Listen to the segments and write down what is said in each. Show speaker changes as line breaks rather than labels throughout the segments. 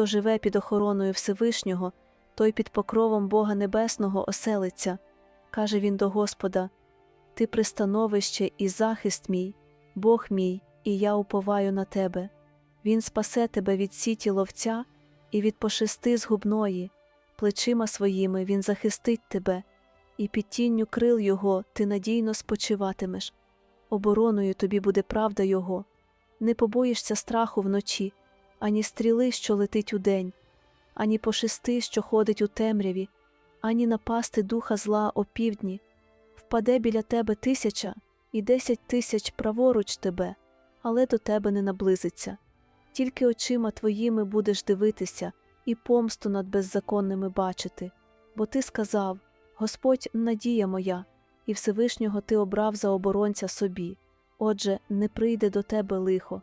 Хто живе під охороною Всевишнього, той під покровом Бога Небесного оселиться, каже він до Господа: Ти пристановище і захист мій, Бог мій, і я уповаю на тебе. Він спасе тебе від сіті ловця і від пошести згубної, плечима своїми він захистить тебе, і під тінню крил його ти надійно спочиватимеш. Обороною тобі буде правда Його. Не побоїшся страху вночі, ані стріли, що летить удень, ані пошести, що ходить у темряві, ані напасти духа зла опівдні. Впаде біля тебе тисяча і десять тисяч праворуч тебе, але до тебе не наблизиться. Тільки очима твоїми будеш дивитися і помсту над беззаконними бачити. Бо ти сказав: Господь надія моя, і Всевишнього ти обрав за оборонця собі. Отже, не прийде до тебе лихо,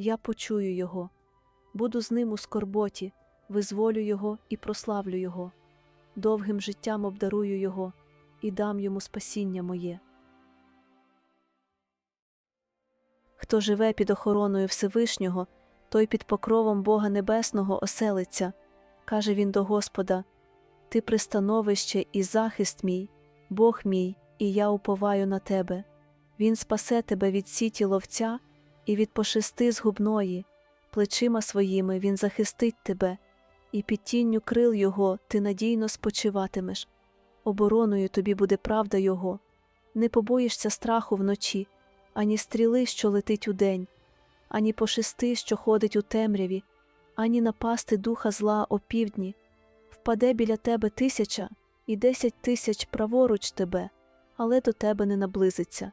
я почую його. Буду з ним у скорботі, визволю його і прославлю його. Довгим життям обдарую його і дам йому спасіння моє. Хто живе під охороною Всевишнього, той під покровом Бога Небесного оселиться, каже він до Господа: Ти пристановище і захист мій, Бог мій, і я уповаю на тебе. Він спасе тебе від сіті ловця і від пошести згубної, плечима своїми він захистить тебе, і під тінню крил його ти надійно спочиватимеш. Обороною тобі буде правда Його. Не побоїшся страху вночі, ані стріли, що летить удень, ані пошести, що ходить у темряві, ані напасти духа зла опівдні. Впаде біля тебе тисяча і десять тисяч праворуч тебе, але до тебе не наблизиться.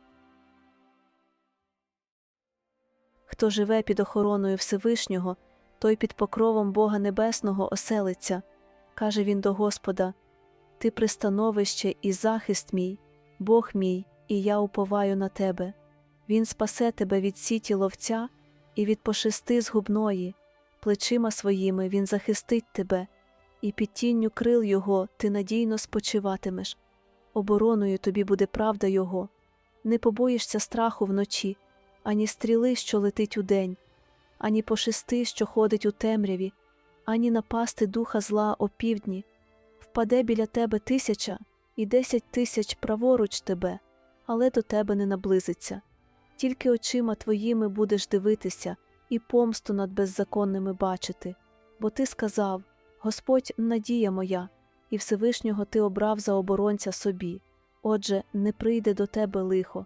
Хто живе під охороною Всевишнього, той під покровом Бога Небесного оселиться, каже він до Господа: Ти пристановище і захист мій, Бог мій, і я уповаю на тебе. Він спасе тебе від сіті ловця і від пошести згубної, плечима своїми він захистить тебе, і під тінню крил його ти надійно спочиватимеш. Обороною тобі буде правда Його. Не побоїшся страху вночі, ані стріли, що летить удень, ані пошести, що ходить у темряві, ані напасти духа зла опівдні. Впаде біля тебе тисяча і десять тисяч праворуч тебе, але до тебе не наблизиться. Тільки очима твоїми будеш дивитися і помсту над беззаконними бачити. Бо ти сказав: Господь надія моя, і Всевишнього ти обрав за оборонця собі. Отже, не прийде до тебе лихо,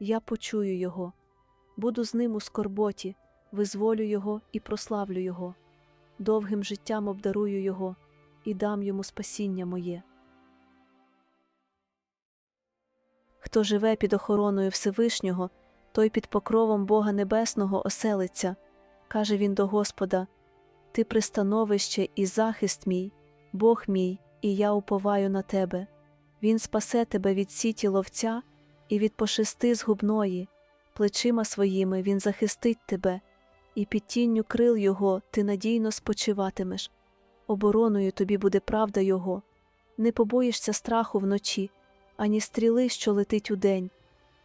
я почую його. Буду з ним у скорботі, визволю його і прославлю його. Довгим життям обдарую його і дам йому спасіння моє. Хто живе під охороною Всевишнього, той під покровом Бога Небесного оселиться, каже він до Господа: Ти пристановище і захист мій, Бог мій, і я уповаю на тебе. Він спасе тебе від сіті ловця і від пошести згубної, плечима своїми він захистить тебе, і під тінню крил його ти надійно спочиватимеш. Обороною тобі буде правда Його. Не побоїшся страху вночі, ані стріли, що летить удень,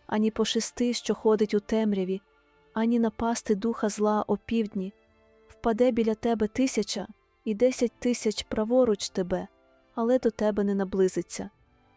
ані пошести, що ходить у темряві, ані напасти духа зла опівдні. Впаде біля тебе тисяча і десять тисяч праворуч тебе, але до тебе не наблизиться.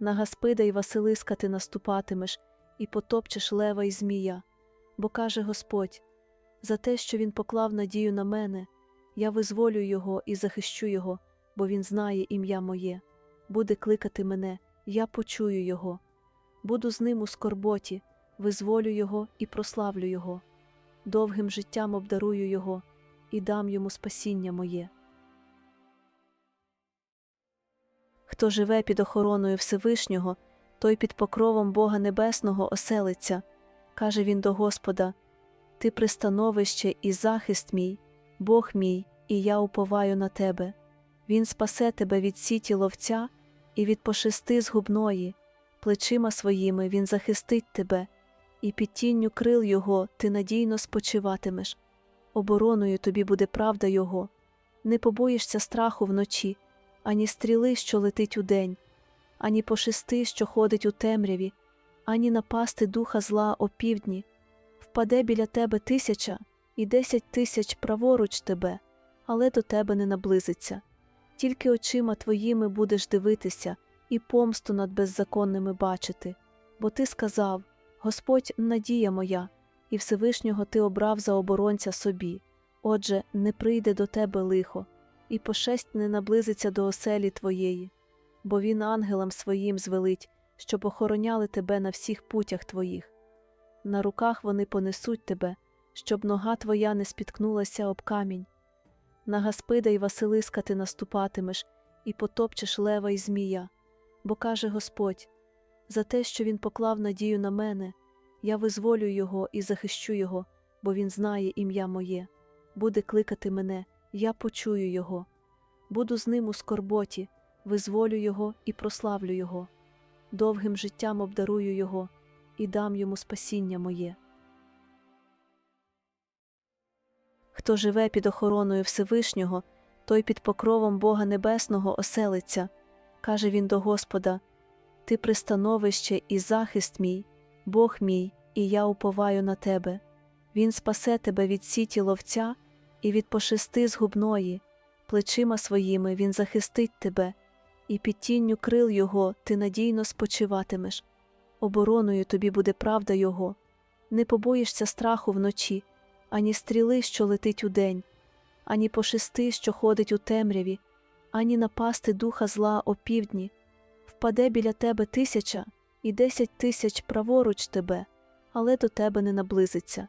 На Гаспида й Василиска ти наступатимеш і потопчеш лева й змія, бо каже Господь за те, що він поклав надію на мене, я визволю його і захищу його, бо він знає ім'я моє. Буде кликати мене, я почую його. Буду з ним у скорботі, визволю його і прославлю його. Довгим життям обдарую його і дам йому спасіння моє. Хто живе під охороною Всевишнього, той під покровом Бога Небесного оселиться, каже він до Господа: Ти пристановище і захист мій, Бог мій, і я уповаю на тебе. Він спасе тебе від сіті ловця і від пошести згубної, плечима своїми він захистить тебе, і під тінню крил його ти надійно спочиватимеш. Обороною тобі буде правда Його. Не побоїшся страху вночі, ані стріли, що летить удень, ані пошести, що ходить у темряві, ані напасти духа зла опівдні. Впаде біля тебе тисяча і десять тисяч праворуч тебе, але до тебе не наблизиться. Тільки очима твоїми будеш дивитися і помсту над беззаконними бачити. Бо ти сказав Господь надія моя, і Всевишнього ти обрав за оборонця собі. Отже, не прийде до тебе лихо, і пошесть не наблизиться до оселі твоєї, бо він ангелам своїм звелить, щоб охороняли тебе на всіх путях твоїх. На руках вони понесуть тебе, щоб нога твоя не спіткнулася об камінь. На Гаспида й Василиска ти наступатимеш і потопчеш лева й змія, бо каже Господь за те, що він поклав надію на мене, я визволю його і захищу його, бо він знає ім'я моє. Буде кликати мене, я почую його. Буду з ним у скорботі, визволю його і прославлю його. Довгим життям обдарую його і дам йому спасіння моє. Хто живе під охороною Всевишнього, той під покровом Бога Небесного оселиться, каже він до Господа: Ти пристановище і захист мій, Бог мій, і я уповаю на тебе. Він спасе тебе від сіті ловця і від пошести згубної, плечима своїми він захистить тебе, і під тінню крил його ти надійно спочиватимеш. Обороною тобі буде правда Його. Не побоїшся страху вночі, ані стріли, що летить удень, ані пошести, що ходить у темряві, ані напасти духа зла опівдні. Впаде біля тебе тисяча і десять тисяч праворуч тебе, але до тебе не наблизиться.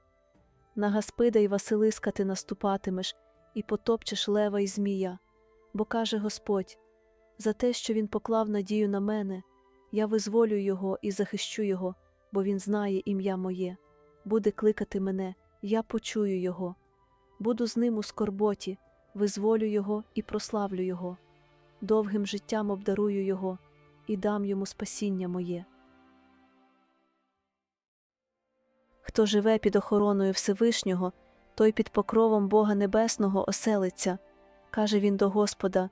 На Гаспида й Василиска ти наступатимеш і потопчеш лева й змія, бо каже Господь за те, що він поклав надію на мене, я визволю його і захищу його, бо він знає ім'я моє. Буде кликати мене, я почую його. Буду з ним у скорботі, визволю його і прославлю його. Довгим життям обдарую його і дам йому спасіння моє. Хто живе під охороною Всевишнього, той під покровом Бога Небесного оселиться, каже він до Господа: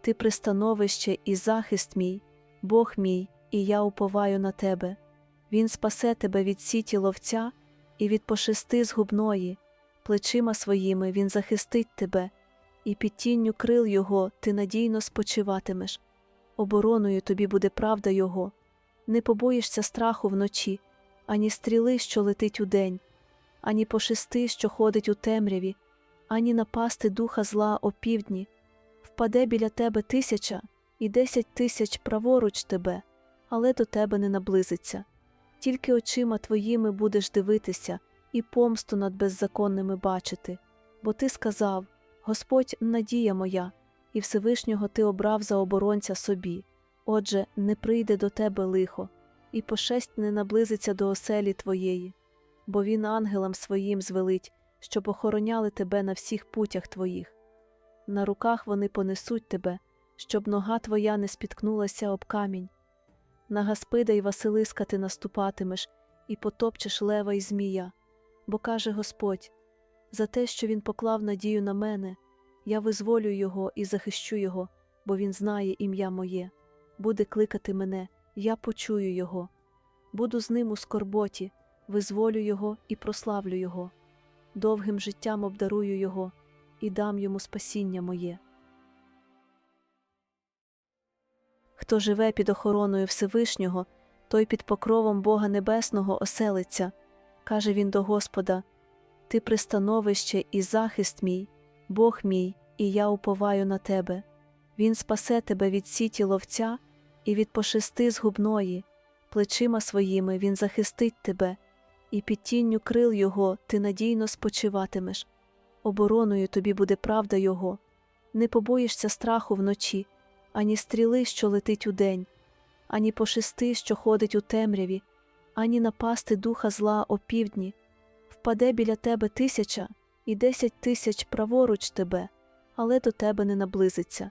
Ти пристановище і захист мій, Бог мій, і я уповаю на тебе. Він спасе тебе від сіті ловця і від пошести згубної, плечима своїми він захистить тебе, і під тінню крил його ти надійно спочиватимеш. Обороною тобі буде правда Його. Не побоїшся страху вночі, ані стріли, що летить удень, ані пошести, що ходить у темряві, ані напасти духа зла опівдні. Впаде біля тебе тисяча і десять тисяч праворуч тебе, але до тебе не наблизиться. Тільки очима твоїми будеш дивитися і помсту над беззаконними бачити. Бо ти сказав Господь надія моя, і Всевишнього ти обрав за оборонця собі. Отже, не прийде до тебе лихо, і пошесть не наблизиться до оселі твоєї, бо він ангелам своїм звелить, щоб охороняли тебе на всіх путях твоїх. На руках вони понесуть тебе, щоб нога твоя не спіткнулася об камінь. На Гаспида й Василиска ти наступатимеш і потопчеш лева й змія, бо каже Господь за те, що він поклав надію на мене, я визволю його і захищу його, бо він знає ім'я моє. Буде кликати мене, я почую його. Буду з ним у скорботі, визволю його і прославлю його. Довгим життям обдарую його і дам йому спасіння моє. Хто живе під охороною Всевишнього, той під покровом Бога Небесного оселиться, каже він до Господа: Ти пристановище і захист мій, Бог мій, і я уповаю на тебе. Він спасе тебе від сіті ловця і від пошести згубної, плечима своїми він захистить тебе, і під тінню крил його ти надійно спочиватимеш. Обороною тобі буде правда Його. Не побоїшся страху вночі, ані стріли, що летить удень, ані пошести, що ходить у темряві, ані напасти духа зла опівдні. Впаде біля тебе тисяча і десять тисяч праворуч тебе, але до тебе не наблизиться.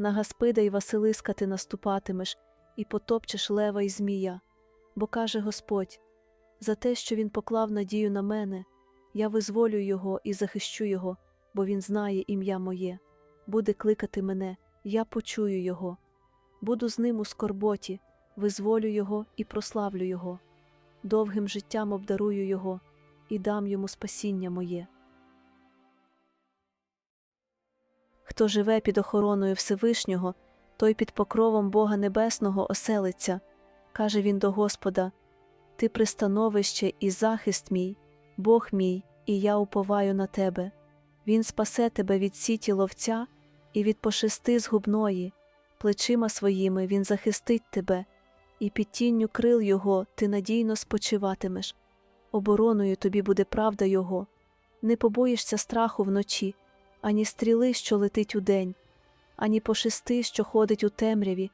На Гаспида й Василиска ти наступатимеш і потопчеш лева й змія, бо каже Господь за те, що він поклав надію на мене, я визволю його і захищу його, бо він знає ім'я моє. Буде кликати мене, я почую його. Буду з ним у скорботі, визволю його і прославлю його. Довгим життям обдарую його і дам йому спасіння моє. Хто живе під охороною Всевишнього, той під покровом Бога Небесного оселиться, каже він до Господа: Ти пристановище і захист мій, Бог мій, і я уповаю на тебе. Він спасе тебе від сіті ловця і від пошести згубної, плечима своїми він захистить тебе, і під тінню крил його ти надійно спочиватимеш. Обороною тобі буде правда Його. Не побоїшся страху вночі, ані стріли, що летить удень, ані пошести, що ходить у темряві,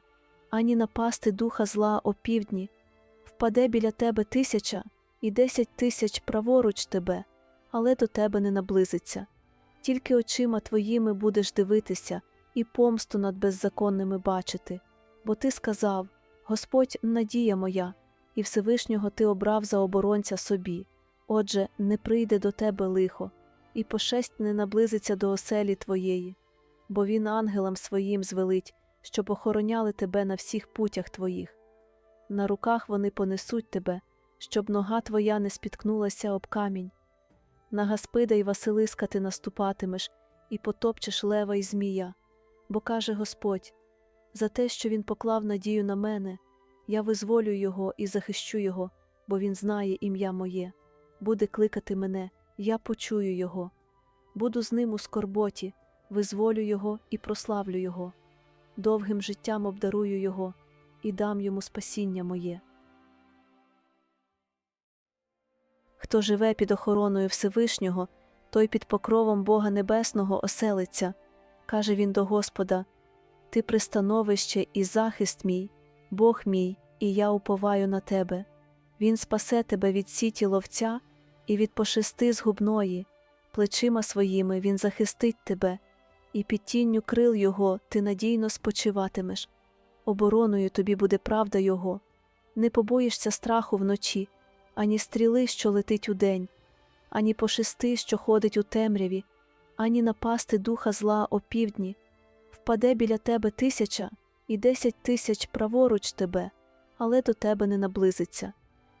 ані напасти духа зла опівдні. Впаде біля тебе тисяча і десять тисяч праворуч тебе, але до тебе не наблизиться. Тільки очима твоїми будеш дивитися і помсту над беззаконними бачити, бо ти сказав Господь надія моя, і Всевишнього ти обрав за оборонця собі. Отже, не прийде до тебе лихо, і пошесть не наблизиться до оселі твоєї, бо він ангелам своїм звелить, щоб охороняли тебе на всіх путях твоїх. На руках вони понесуть тебе, щоб нога твоя не спіткнулася об камінь. На Гаспида й Василиска ти наступатимеш і потопчеш лева й змія, бо каже Господь за те, що він поклав надію на мене, я визволю його і захищу його, бо він знає ім'я моє. Буде кликати мене, я почую його. Буду з ним у скорботі, визволю його і прославлю його. Довгим життям обдарую його і дам йому спасіння моє. Хто живе під охороною Всевишнього, той під покровом Бога Небесного оселиться, каже він до Господа: Ти пристановище і захист мій, Бог мій, і я уповаю на тебе. Він спасе тебе від сіті ловця і від пошести згубної, плечима своїми він захистить тебе, і під тінню крил його ти надійно спочиватимеш. Обороною тобі буде правда його. Не побоїшся страху вночі, ані стріли, що летить удень, ані пошести, що ходить у темряві, ані напасти духа зла опівдні. Впаде біля тебе тисяча і десять тисяч праворуч тебе, але до тебе не наблизиться.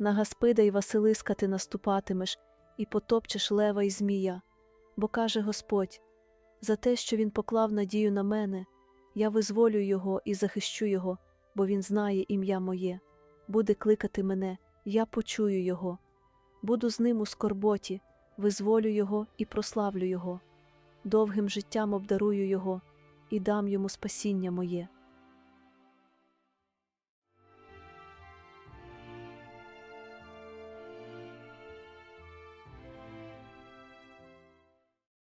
На Гаспида й Василиска ти наступатимеш і потопчеш лева й змія. Бо каже Господь за те, що він поклав надію на мене, я визволю його і захищу його, бо він знає ім'я моє. Буде кликати мене, я почую його. Буду з ним у скорботі, визволю його і прославлю його. Довгим життям обдарую його і дам йому спасіння моє.